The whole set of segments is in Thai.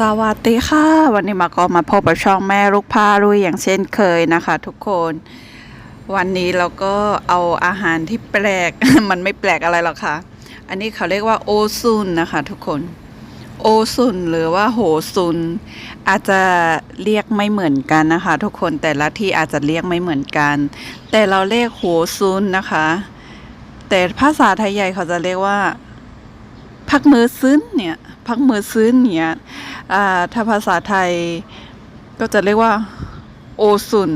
สวัสดีค่ะ วันนี้มาก็มาพบกับช่องแม่ลูกพารุยอย่างเช่นเคยนะคะ ทุกคน วันนี้เราก็เอาอาหารที่แปลก มันไม่แปลกอะไรหรอกค่ะ อันนี้เขาเรียกว่าโอซุนนะคะ ทุกคน โอซุนหรือว่าโหซุน อาจจะเรียกไม่เหมือนกันนะคะ ทุกคนแต่ละที่อาจจะเรียกไม่เหมือนกัน แต่เราเรียกโหซุนนะคะ แต่ภาษาไทยใหญ่เขาจะเรียกว่า พักมือซึ้นเนี่ยพักมือซึ้นเนี่ยถ้าภาษาไทยก็จะเรียกว่าโอซุน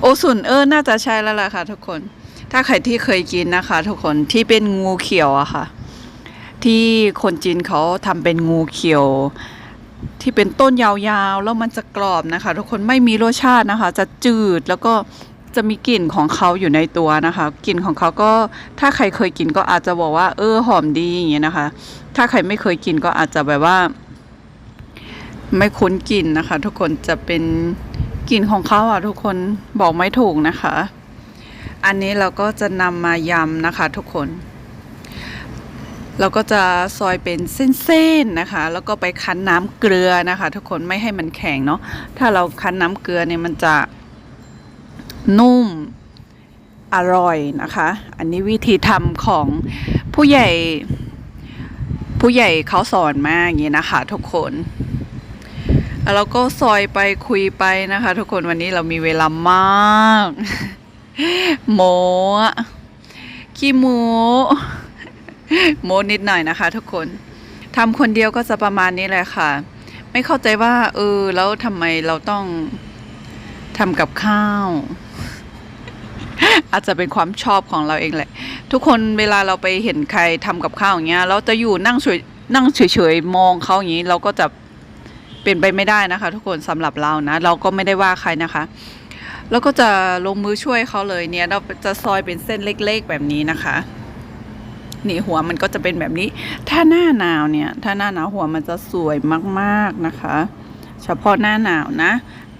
โอซุนเออน่าจะใช่แล้วล่ะค่ะทุกคน ถ้าใครที่เคยกินนะคะ ทุกคนที่เป็นงูเขียวอะค่ะ ที่คนจีนเขาทำเป็นงูเขียว ที่เป็นต้นยาวๆ แล้วมันจะกรอบนะคะ ทุกคนไม่มีรสชาตินะคะ จะจืดแล้วก็ จะมีกลิ่นของเขาอยู่ในตัวนะคะกลิ่นของเขาก็ถ้าใครเคยกินก็อาจจะบอกว่า เออหอมดีอย่างเงี้ยนะคะ ถ้าใครไม่เคยกินก็อาจจะแบบว่า ไม่คุ้นกลิ่นนะคะ ทุกคนจะเป็นกลิ่นของเขาอะทุกคนบอกไม่ถูกนะคะ อันนี้เราก็จะนำมายำนะคะ ทุกคน เราก็จะซอยเป็นเส้นๆนะคะ แล้วก็ไปคั้นน้ำเกลือนะคะ ทุกคนไม่ให้มันแข็งเนาะถ้าเราคั้นน้ำเกลือเนี่ยมันจะ นุ่ม อร่อยนะคะ อันนี้วิธีทำของผู้ใหญ่ ผู้ใหญ่เขาสอนมาอย่างนี้นะคะ ทุกคนแล้วเราก็ซอยไปคุยไปนะคะ ทุกคนวันนี้เรามีเวลามากโมขี้โมโมนิดหน่อยนะคะ ทุกคนทำคนเดียวก็จะประมาณนี้แหละค่ะ ไม่เข้าใจว่า เออ แล้วทำไมเราต้องทำกับข้าว อาจจะเป็นความชอบของเราเองแหละ ทุกคนเวลาเราไปเห็นใครทำกับข้าวอย่างเงี้ยเราจะอยู่นั่งเฉยนั่งเฉยๆมองเขาอย่างนี้ เราก็จะเป็นไปไม่ได้นะคะ ทุกคนสำหรับเรานะ เราก็ไม่ได้ว่าใครนะคะ แล้วก็จะลงมือช่วยเขาเลยเนี่ย เราจะซอยเป็นเส้นเล็กๆแบบนี้นะคะนี่หัวมันก็จะเป็นแบบนี้ ถ้าหน้าหนาวเนี่ย ถ้าหน้าหนาวหัวมันจะสวยมากๆนะคะ เฉพาะหน้าหนาวนะ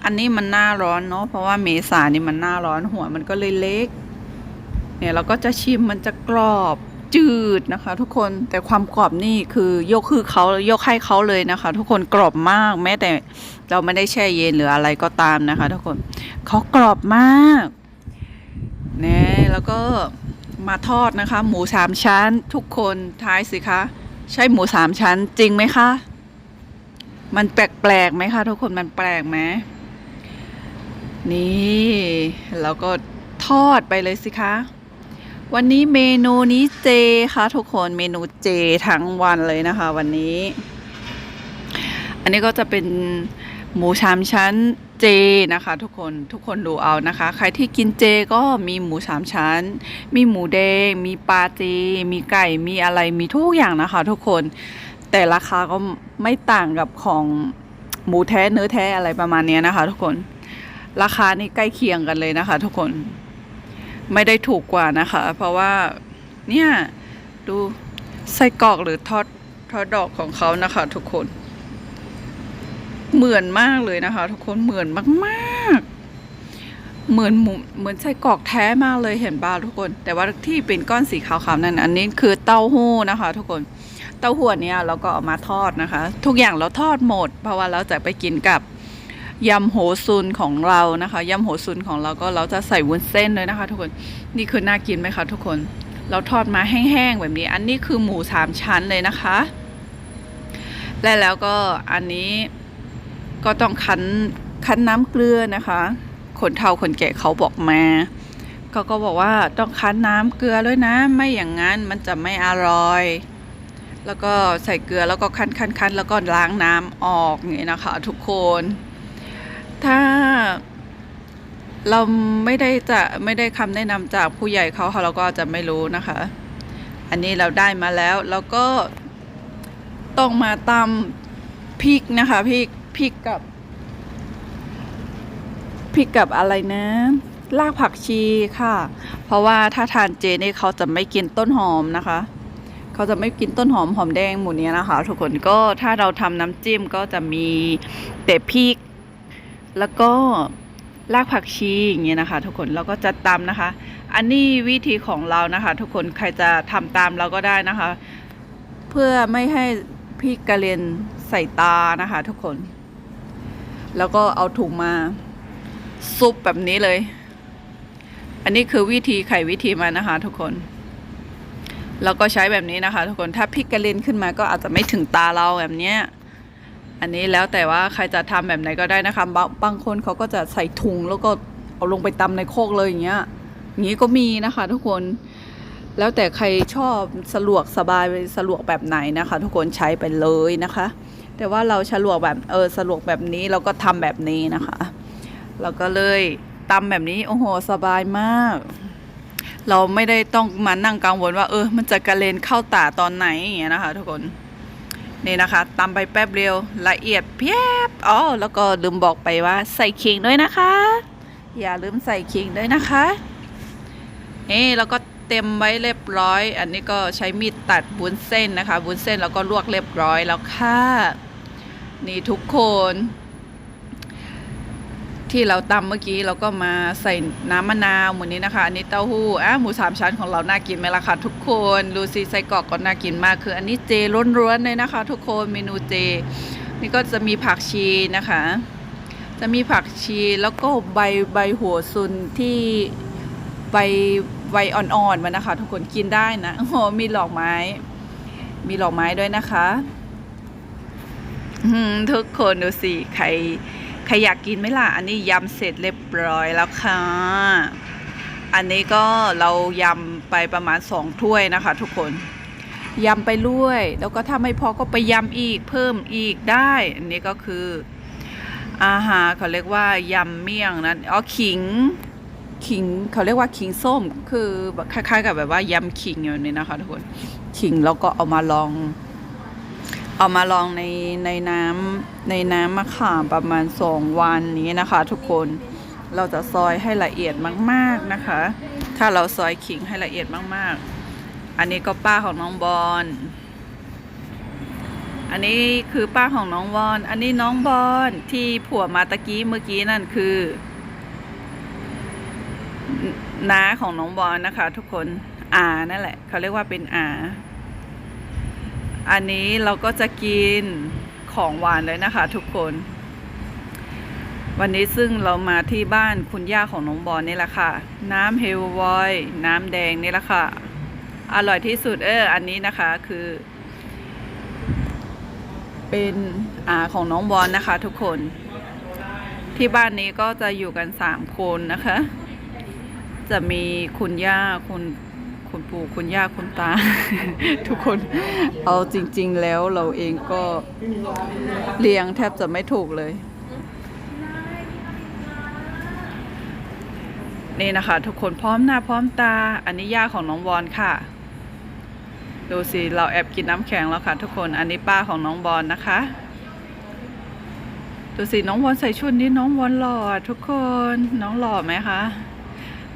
อันนี้มันหน้าร้อนเนาะเพราะว่าเมษานี่มันหน้าร้อนหัวมันก็เลยเล็ก เนี่ยเราก็จะชิมมันจะกรอบจืดนะคะ ทุกคนแต่ความกรอบนี่คือยกคือเขายกให้เขาเลยนะคะ ทุกคนกรอบมากแม้แต่เราไม่ได้แช่เย็นหรืออะไรก็ตามนะคะ ทุกคนเขากรอบมากเนี่ยแล้วก็มาทอดนะคะ หมูสามชั้น ทุกคนทายสิคะ ใช่หมูสามชั้นจริงไหมคะ มันแปลกๆไหมคะ ทุกคนมันแปลกไหม นี่แล้วก็ทอดไปเลยสิคะ วันนี้เมนูนี้เจค่ะทุกคนเมนูเจทั้งวันเลยนะคะ วันนี้ อันนี้ก็จะเป็นหมูชามชั้นเจนะคะ ทุกคนทุกคนดูเอานะคะ ใครที่กินเจก็มีหมูสามชั้น มีหมูแดง มีปลาเจ มีไก่มีอะไรมีทุกอย่างนะคะ ทุกคนแต่ราคาก็ไม่ต่างกับของหมูแท้เนื้อแท้อะไรประมาณนี้นะคะ ทุกคน ราคานี่ใกล้เคียงกันเลยนะคะ ทุกคนไม่ได้ถูกกว่านะคะ เพราะว่าเนี่ยดูไส้กรอกหรือทอดทอดดอกของเขานะคะ ทุกคน เหมือนมากเลยนะคะ ทุกคนเหมือนมากๆ เหมือนหมูเหมือนไส้กรอกแท้มากเลยเห็นบ้าทุกคน แต่ว่าที่เป็นก้อนสีขาวๆนั่นอันนี้คือเต้าหู้นะคะ ทุกคนเต้าหู้เนี้ยเราก็เอามาทอดนะคะ ทุกอย่างเราทอดหมด เพราะว่าเราจะไปกินกับ ยำโหซุนของเรานะคะยำโหซุนของเราก็เราจะใส่วุ้นเส้นเลยนะคะ ทุกคนนี่คือน่ากินไหมคะทุกคน เราทอดมาแห้งๆแบบนี้ อันนี้คือหมูสามชั้นเลยนะคะ และแล้วก็อันนี้ก็ต้องคั้นคั้นน้ำเกลือนะคะคนเฒ่าคนแก่เขาบอกมาเขาก็บอกว่าต้องคั้นน้ำเกลือด้วยนะ ไม่อย่างนั้นมันจะไม่อร่อยแล้วก็ใส่เกลือแล้วก็คั้นคั้นคั้นแล้วก็ล้างน้ำออกอย่างนี้นะคะ ทุกคน ถ้าเราไม่ได้จะไม่ได้คำแนะนำจากผู้ใหญ่เขาเราก็จะไม่รู้นะคะ อันนี้เราได้มาแล้วแล้วก็ต้องมาตำพริกนะคะพริกพริกกับพริกกับอะไรนะรากผักชีค่ะ เพราะว่าถ้าทานเจนี่เขาจะไม่กินต้นหอมนะคะ เขาจะไม่กินต้นหอมหอมแดงหมูเนี้ยนะคะ ทุกคนก็ถ้าเราทำน้ำจิ้มก็จะมีแต่พริก แล้วก็รากผักชีอย่างเงี้ยนะคะ ทุกคนเราก็จะตำนะคะ อันนี้วิธีของเรานะคะ ทุกคนใครจะทำตามเราก็ได้นะคะ เพื่อไม่ให้พริกระเรียนใส่ตานะคะ ทุกคน แล้วก็เอาถุงมาซุปแบบนี้เลย อันนี้คือวิธีไขวิธีมันะคะ ทุกคนแล้วก็ใช้แบบนี้นะคะ ทุกคนถ้าพริกกระเด็นขึ้นมาก็อาจจะไม่ถึงตาเราแบบเนี้ย อันนี้แล้วแต่ว่าใครจะทำแบบไหนก็ได้นะคะบางบางคนเขาก็จะใส่ถุงแล้วก็เอาลงไปตำในโคกเลยอย่างเงี้ยอย่างนี้ก็มีนะคะ ทุกคน แล้วแต่ใครชอบสะดวกสบายสะดวกแบบไหนนะคะ ทุกคนใช้ไปเลยนะคะ แต่ว่าเราสะดวกแบบเออสะดวกแบบนี้เราก็ทำแบบนี้นะคะเราก็เลยตำแบบนี้โอ้โหสบายมาก เราไม่ได้ต้องมานั่งกังวลว่า เออ มันจะกระเลนเข้าตาตอนไหนอย่างเงี้ยนะคะ ทุกคน นี่นะคะตำไปแป๊บเดียวละเอียดเพียบอ๋อแล้วก็ลืมบอกไปว่าใส่ขิงด้วยนะคะ อย่าลืมใส่ขิงด้วยนะคะนี่แล้วก็เต็มไว้เรียบร้อย อันนี้ก็ใช้มีดตัดบุ้นเส้นนะคะบุ้นเส้นแล้วก็ลวกเรียบร้อยแล้วค่ะ นี่ทุกคน ที่เราตำเมื่อกี้เราก็มาใส่น้ำมะนาวหมูนี้นะคะอันนี้เต้าหู้อะหมูสามชั้นของเราน่ากินไหมล่ะคะทุกคนดูสิไส้กรอกก็น่ากินมากคือ อันนี้เจล้วนๆเลยนะคะ ทุกคนเมนูเจ นี่ก็จะมีผักชีนะคะ จะมีผักชีแล้วก็ใบใบหัวซุนที่ใบใบอ่อนๆมันนะคะ ทุกคนกินได้นะโอ้โหมีดอกไม้ มีดอกไม้ด้วยนะคะทุกคนดูสิใคร ใครอยากกินไหมล่ะ อันนี้ยำเสร็จเรียบร้อยแล้วค่ะ อันนี้ก็เรายำไปประมาณสองถ้วยนะคะ ทุกคนยำไปเรื่อยแล้วก็ถ้าไม่พอก็ไปยำอีกเพิ่มอีกได้ อันนี้ก็คืออาหารเขาเรียกว่ายำเมี่ยงนั้นอ๋อขิงขิงเขาเรียกว่าขิงส้มคือคล้ายๆกับแบบว่ายำขิงอยู่นี่นะคะทุกคนขิงแล้วก็เอามาลอง เอามาลองในในน้ำในน้ำมะขามประมาณสองวันนี้นะคะทุกคนเราจะซอยให้ละเอียดมากๆนะคะ ถ้าเราซอยขิงให้ละเอียดมากๆ อันนี้ก็ป้าของน้องบอล อันนี้คือป้าของน้องบอล อันนี้น้องบอลที่ผัวมาตะกี้เมื่อกี้นั่นคือน้าของน้องบอลนะคะ ทุกคนอานั่นแหละ เขาเรียกว่าเป็นอา อันนี้เราก็จะกินของหวานเลยนะคะ ทุกคน วันนี้ซึ่งเรามาที่บ้านคุณย่าของน้องบอลนี่แหละค่ะ น้ำเฮลวอยน้ำแดงนี่แหละค่ะ อร่อยที่สุดเอออันนี้นะคะคือ เป็นอาของน้องบอลนะคะ ทุกคนที่บ้านนี้ก็จะอยู่กันสามคนนะคะ จะมีคุณย่าคุณ คุณปู่คุณย่าคุณตา ทุกคนเอาจริง ๆ แล้วเราเองก็เลี้ยงแทบจะไม่ถูกเลย นี่นะคะ ทุกคนพร้อมหน้าพร้อมตา อันนี้ย่าของน้องบอลค่ะ ดูสิ เราแอบกินน้ำแข็งแล้วค่ะ ทุกคนอันนี้ป้าของน้องบอลนะคะดูสิน้องบอลใส่ชุดนี้น้องบอลหล่อทุกคนน้องหล่อไหมคะ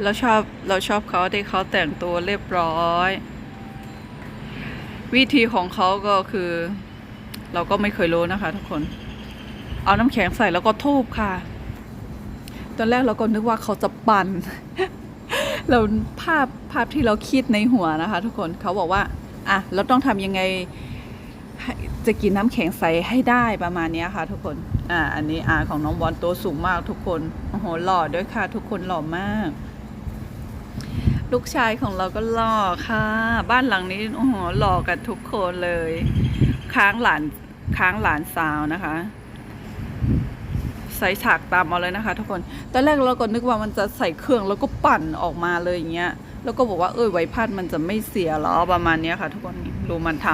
เราชอบเราชอบเขาที่เขาแต่งตัวเรียบร้อย วิธีของเขาก็คือ เราก็ไม่เคยรู้นะคะ ทุกคน เอาน้ำแข็งใส่แล้วก็ทูบค่ะ ตอนแรกเราก็นึกว่าเขาจะปั่นเราภาพภาพที่เราคิดในหัวนะคะ ทุกคนเขาบอกว่าอะเราต้องทำยังไงจะกินน้ำแข็งใสให้ได้ประมาณนี้ค่ะ ทุกคน อ่า อันนี้อาของน้องบอลตัวสูงมากทุกคน โอ้โห หล่อด้วยค่ะ ทุกคนหล่อมาก ลูกชายของเราก็หล่อค่ะ บ้านหลังนี้โอ้โหหล่อกันทุกคนเลย ค้างหลานค้างหลานสาวนะคะใส่ฉากตามเอาเลยนะคะ ทุกคน ตอนแรกเราก็นึกว่ามันจะใส่เครื่องแล้วก็ปั่นออกมาเลยอย่างเงี้ย แล้วก็บอกว่าเอ้ยไวพัดมันจะไม่เสียหรอประมาณเนี้ยค่ะ ทุกคนดูมันท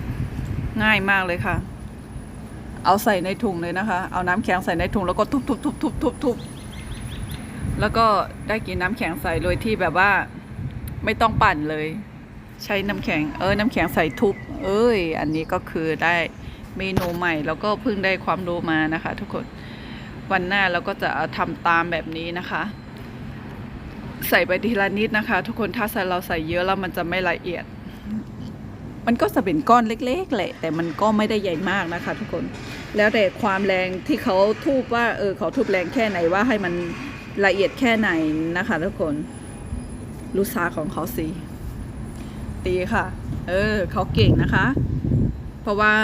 ำง่ายมากเลยค่ะ เอาใส่ในถุงเลยนะคะ เอาน้ำแข็งใส่ในถุงแล้วก็ทุบทุบทุบทุบทุบทุบ แล้วก็ได้กินน้ำแข็งใส่โดยที่แบบว่าไม่ต้องปั่นเลย ใช้น้ำแข็งเออน้ำแข็งใส่ทุบเอ้ย อันนี้ก็คือได้เมนูใหม่ แล้วก็เพิ่งได้ความรู้มานะคะ ทุกคนวันหน้าเราก็จะเอาทำตามแบบนี้นะคะ ใส่ไปทีละนิดนะคะ ทุกคนถ้าใส่เราใส่เยอะแล้วมันจะไม่ละเอียด มันก็จะเป็นก้อนเล็กๆแหละแต่มันก็ไม่ได้ใหญ่มากนะคะ ทุกคนแล้วแต่ความแรงที่เขาทูบว่าเออเขาทูบแรงแค่ไหนว่าให้มัน ละเอียดแค่ไหนนะคะทุกคนลูกสาของเขาสิดีค่ะ เออเขาเก่งนะคะ เพราะว่า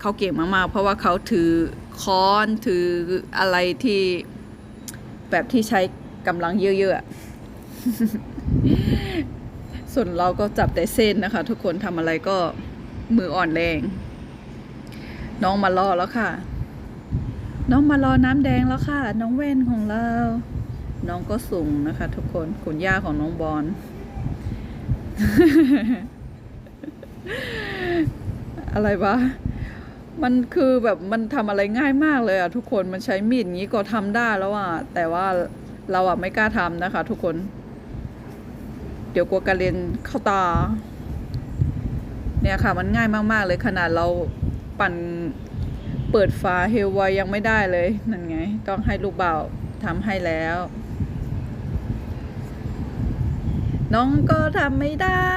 เขาเก่งมากๆ เพราะว่าเขาถือค้อนถืออะไรที่แบบที่ใช้กำลังเยอะๆ ส่วนเราก็จับแต่เส้นนะคะ ทุกคนทำอะไรก็มืออ่อนแรง น้องมารอแล้วค่ะ น้องมารอน้ำแดงแล้วค่ะ น้องแว่นของเรา น้องก็สูงนะคะ ทุกคนคุณย่าของน้องบอลอะไรวะมันคือแบบมันทำอะไรง่ายมากเลยอะทุกคนมันใช้มีดงี้ก็ทำได้แล้วอะแต่ว่าเราอะไม่กล้าทำนะคะ ทุกคน เดี๋ยวกลัวกระเรียนเข้าตา เนี่ยค่ะ มันง่ายมากๆเลยขนาดเราปั่น เปิดฝาเฮลไวยังไม่ได้เลยนั่นไง ต้องให้ลูกบ่าวทำให้แล้ว น้องก็ทำไม่ได้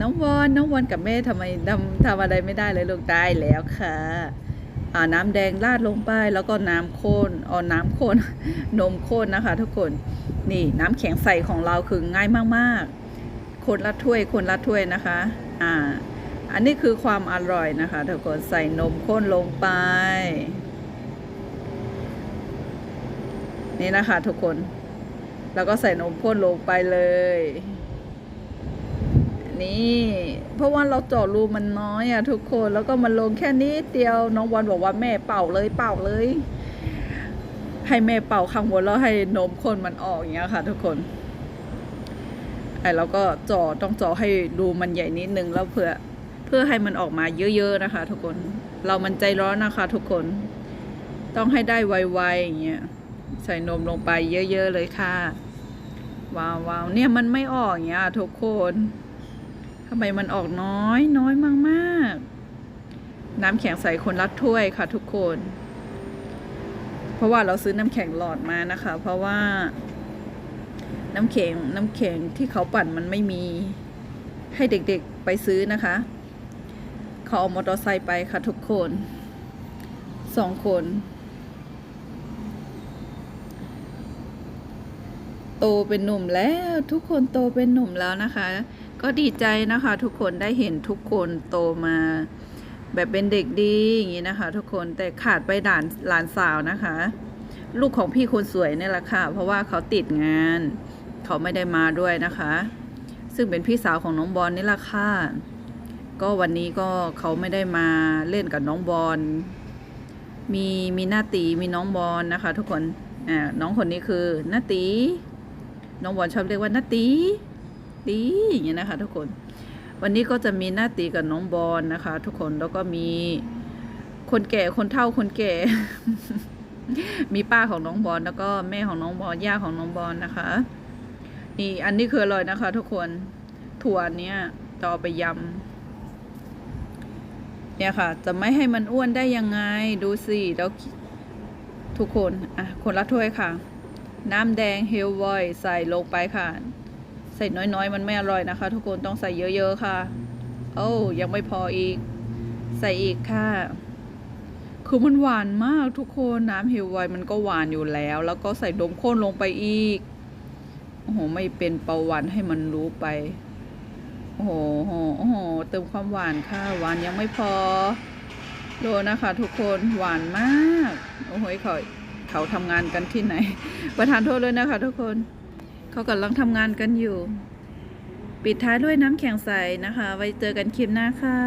น้องวอนน้องวอนกับแม่ทำไมทำทำอะไรไม่ได้เลยลูกได้แล้วค่ะอ่าน้ำแดงราดลงไปแล้วก็น้ำข้นอ๋อน้ำข้นนมข้นนะคะ ทุกคนนี่น้ำแข็งใสของเราคือง่ายมากๆ คนละถ้วยคนละถ้วยนะคะ อ่า อันนี้คือความอร่อยนะคะทุกคนใส่นมข้นลงไป นี่นะคะทุกคน แล้วก็ใส่นมข้นลงไปเลย นี่ เพราะว่าเราเจาะรูมันน้อยอะทุกคนแล้วก็มันลงแค่นิดเดียวน้องวันบอกว่าแม่เป่าเลยเป่าเลย ให้แม่เป่าข้างบนแล้วให้นมข้นมันออกอย่างเงี้ยค่ะ ทุกคนไอ้เราก็เจาะต้องเจาะให้รูมันใหญ่นิดนึงแล้วเพื่อ เพื่อให้มันออกมาเยอะๆนะคะ ทุกคน เรามันใจร้อนนะคะ ทุกคน ต้องให้ได้ไวๆอย่างเงี้ย ใส่นมลงไปเยอะๆเลยค่ะ ว้าวว้าวเนี่ยมันไม่ออกอย่างเงี้ย ทุกคนทำไมมันออกน้อยน้อยมากๆ น้ำแข็งใส่คนละถ้วยค่ะ ทุกคน เพราะว่าเราซื้อน้ำแข็งหลอดมานะคะ เพราะว่าน้ำแข็งน้ำแข็งที่เขาปั่นมันไม่มีให้เด็กๆไปซื้อนะคะ เขาเอามอเตอร์ไซค์ไปค่ะทุกคนสองคน โตเป็นหนุ่มแล้วทุกคนโตเป็นหนุ่มแล้วนะคะ ก็ดีใจนะคะ ทุกคนได้เห็นทุกคนโตมาแบบเป็นเด็กดีอย่างนี้นะคะ ทุกคนแต่ขาดไปด่านหลานสาวนะคะ ลูกของพี่คนสวยนี่แหละค่ะ เพราะว่าเขาติดงาน เขาไม่ได้มาด้วยนะคะ ซึ่งเป็นพี่สาวของน้องบอลนี่แหละค่ะ ก็วันนี้ก็เขาไม่ได้มาเล่นกับน้องบอล มีมีหน้าตีมีน้องบอลนะคะ ทุกคนอ่าน้องคนนี้คือหน้าตี น้องบอลชอบเรียกว่านาตีตีอย่างเงี้ยนะคะ ทุกคน วันนี้ก็จะมีนาตีกับน้องบอลนะคะ ทุกคนแล้วก็มีคนแก่คนเฒ่าคนแก่ มีป้าของน้องบอลแล้วก็แม่ของน้องบอลย่าของน้องบอลนะคะ นี่อันนี้คืออร่อยนะคะ ทุกคนถั่วเนี้ยจะเอาไปยำ เนี่ยค่ะ จะไม่ให้มันอ้วนได้ยังไง ดูสิแล้วทุกคน อะ คนละถ้วยค่ะ น้ำแดงเฮลวอยใส่ลงไปค่ะ ใส่น้อยๆ มันไม่อร่อยนะคะ ทุกคนต้องใส่เยอะๆค่ะ โอ้ยังไม่พออีก ใส่อีกค่ะ คือมันหวานมากทุกคนน้ำเฮลวอยมันก็หวานอยู่แล้ว แล้วก็ใส่นมข้นลงไปอีก โอ้โห ไม่เป็นประวันให้มันรู้ไป โอ้โหโอ้โห เติมความหวานค่ะ หวานยังไม่พอ โดนะคะทุกคนหวานมาก โอ้โหเขาเขาทำงานกันที่ไหน ประทานโทษเลยนะคะทุกคน เขากำลังทำงานกันอยู่ ปิดท้ายด้วยน้ำแข็งใสนะคะ ไว้เจอกันคลิปหน้าค่ะ